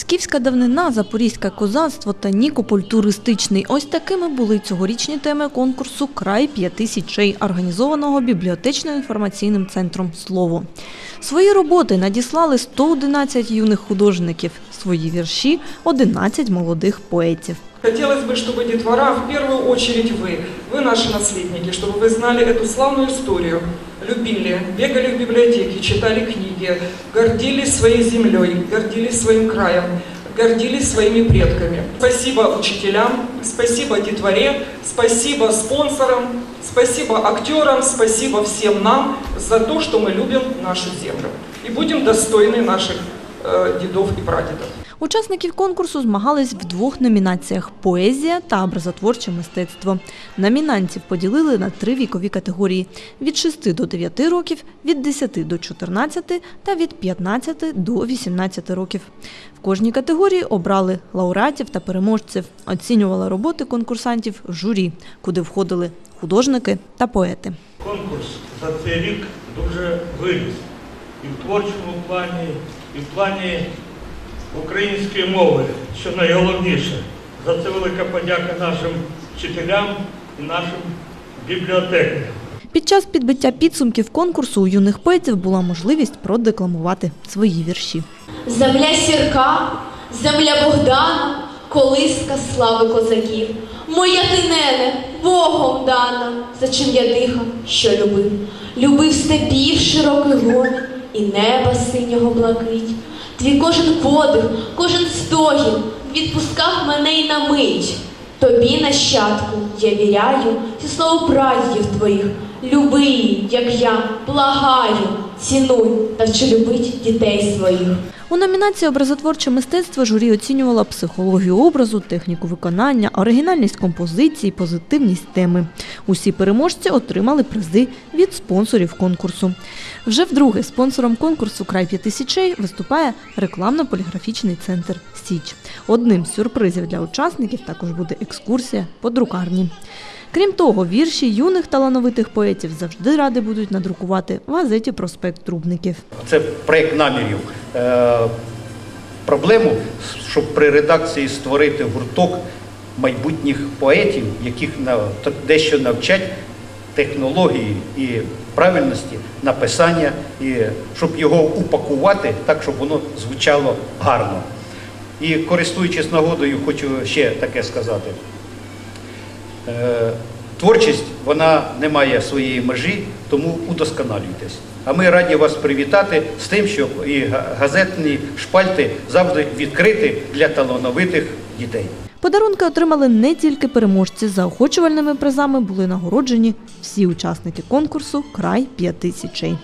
Скіфська давнина, запорізьке козацтво та Нікополь туристичний. Ось такими були цьогорічні теми конкурсу Край п'яти січей, організованого бібліотечно-інформаційним центром Слово. Свої роботи надіслали 111 юних художників, свої вірші 11 молодих поетів. Хотелось бы, чтобы детвора, в первую очередь вы, вы наши наследники, чтобы вы знали эту славную историю, любили, бегали в библиотеки, читали книги, гордились своей землей, гордились своим краем, гордились своими предками. Спасибо учителям, спасибо детворе, спасибо спонсорам, спасибо актерам, спасибо всем нам за то, что мы любим нашу землю и будем достойны наших э, дедов и прадедов. Учасників конкурсу змагались в двох номінаціях – поезія та образотворче мистецтво. Номінантів поділили на три вікові категорії – від 6 до 9 років, від 10 до 14 та від 15 до 18 років. В кожній категорії обрали лауреатів та переможців, оцінювали роботи конкурсантів журі, куди входили художники та поети. Конкурс за цей рік дуже виріс і в творчому плані, і в плані української мови, що найголовніше. За це велика подяка нашим вчителям і нашим бібліотекарям. Під час підбиття підсумків конкурсу у юних поетів була можливість продекламувати свої вірші. Земля сірка, земля Богдана, колиска слави козаків. Моя ти нене, Богом дана, за чим я дихав, що любив. Любив степів широкий гон і неба синього блакить. Твій кожен подих, кожен стогін відпускав мене й на мить. Тобі, нащадку, я віряю, зі слово прадідів твоїх. Люби, її, як я, благаю, цінуй та вчи любить дітей своїх. У номінації Образотворче мистецтво журі оцінювало психологію образу, техніку виконання, оригінальність композиції, позитивність теми. Усі переможці отримали призи від спонсорів конкурсу. Вже вдруге спонсором конкурсу Край п'яти січей виступає рекламно-поліграфічний центр Січ. Одним з сюрпризів для учасників також буде екскурсія по друкарні. Крім того, вірші юних талановитих поетів завжди ради будуть надрукувати в газеті Проспект Трубників. Це проєкт намірів. Е, Проблему, щоб при редакції створити гурток майбутніх поетів, яких дещо навчать технології і правильності написання, і щоб його упакувати так, щоб воно звучало гарно. І користуючись нагодою, хочу ще таке сказати. Е, Творчість вона не має своєї межі, тому удосконалюйтесь. А ми раді вас привітати з тим, щоб і газетні шпальти завжди відкриті для талановитих дітей. Подарунки отримали не тільки переможці. Заохочувальними призами були нагороджені всі учасники конкурсу Край п'яти січей.